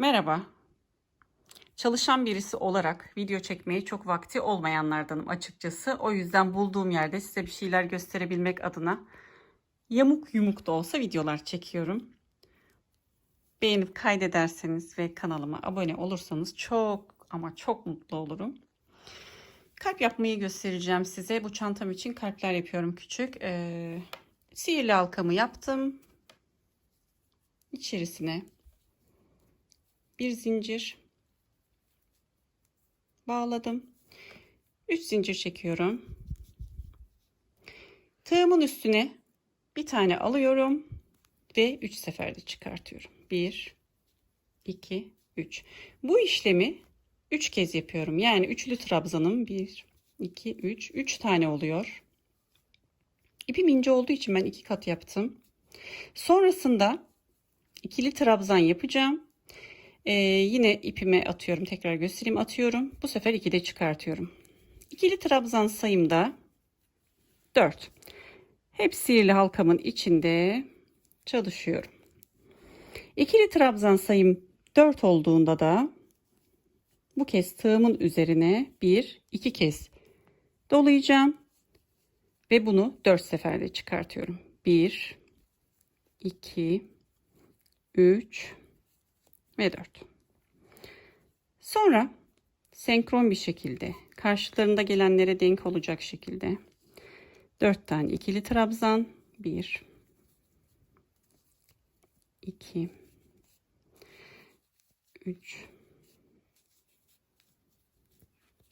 Merhaba. Çalışan birisi olarak video çekmeye çok vakti olmayanlardanım açıkçası. O yüzden bulduğum yerde size bir şeyler gösterebilmek adına yamuk yumuk da olsa videolar çekiyorum. Beğenip kaydederseniz ve kanalıma abone olursanız çok ama çok mutlu olurum. Kalp yapmayı göstereceğim size. Bu çantam için kalpler yapıyorum küçük. Ee, sihirli halkamı yaptım. İçerisine bir zincir bağladım. 3 zincir çekiyorum. Tığımın üstüne bir tane alıyorum ve 3 seferde çıkartıyorum. 1 2 3. Bu işlemi 3 kez yapıyorum. Yani üçlü trabzanım 1 2 3 3 tane oluyor. İpim ince olduğu için ben 2 kat yaptım. Sonrasında ikili trabzan yapacağım. Ee, yine ipime atıyorum. Tekrar göstereyim. Atıyorum. Bu sefer 2'de çıkartıyorum. İkili trabzan sayımda 4. Hep sihirli halkamın içinde çalışıyorum. İkili trabzan sayım 4 olduğunda da bu kez tığımın üzerine 1 2 kez dolayacağım ve bunu 4 seferde çıkartıyorum. 1 2 3 ve 4. Sonra senkron bir şekilde karşılarında gelenlere denk olacak şekilde 4 tane ikili trabzan 1 2 3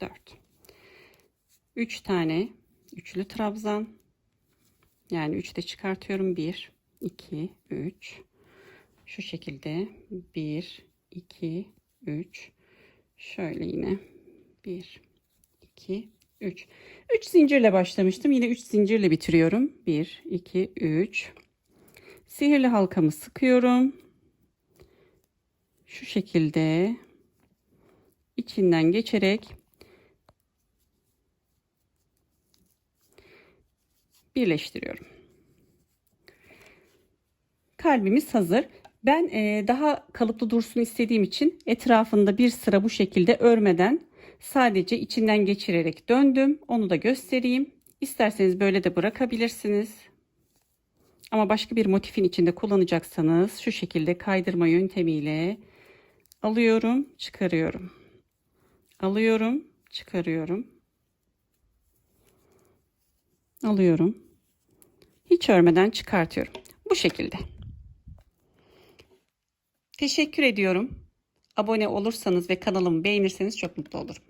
4 3 tane üçlü trabzan yani 3 de çıkartıyorum 1 2 3 şu şekilde. 1 2 3 şöyle yine. 1 2 3 3 zincirle başlamıştım. Yine 3 zincirle bitiriyorum. 1 2 3 sihirli halkamı sıkıyorum. Şu şekilde. İçinden geçerek. Birleştiriyorum. Kalbimiz hazır ben e, daha kalıplı dursun istediğim için etrafında bir sıra bu şekilde örmeden sadece içinden geçirerek döndüm. Onu da göstereyim. İsterseniz böyle de bırakabilirsiniz. Ama başka bir motifin içinde kullanacaksanız şu şekilde kaydırma yöntemiyle alıyorum, çıkarıyorum. Alıyorum, çıkarıyorum. Alıyorum. Hiç örmeden çıkartıyorum. Bu şekilde. Teşekkür ediyorum. Abone olursanız ve kanalımı beğenirseniz çok mutlu olurum.